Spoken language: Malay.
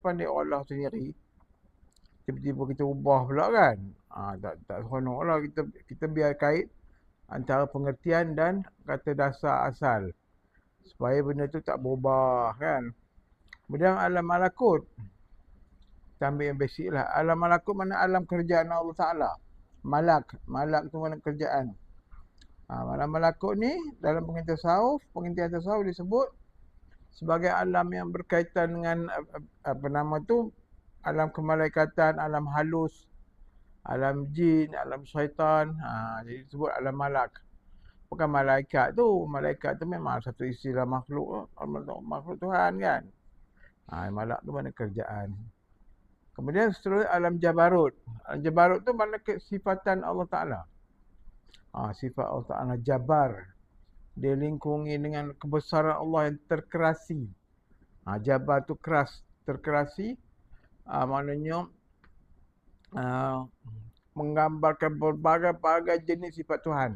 pandai Allah sendiri. Tiba-tiba kita ubah pula kan. Ha, tak tak seronok lah kita kita biar kait antara pengertian dan kata dasar asal. Supaya benda tu tak berubah kan. Kemudian alam malakut. Kita ambil yang basic lah. Alam malakut mana alam kerjaan Allah Ta'ala. Malak. Malak tu mana kerjaan. Ha, alam malakut ni dalam pengertian tasawuf, pengertian tasawuf disebut sebagai alam yang berkaitan dengan apa nama tu alam kemalaikatan, alam halus, alam jin, alam syaitan. Ha, jadi disebut alam malak. Bukan malaikat tu. Malaikat tu memang satu istilah makhluk. Makhluk Tuhan kan. Ha, malak tu mana kerjaan. Kemudian seterusnya alam jabarut. Alam jabarut tu mana kesifatan Allah Ta'ala. Ha, sifat Allah Ta'ala jabar. Dia lingkungi dengan kebesaran Allah yang terkerasi. Ha, jabar tu keras, terkerasi. Ha, maknanya uh, menggambarkan berbagai-bagai jenis sifat Tuhan.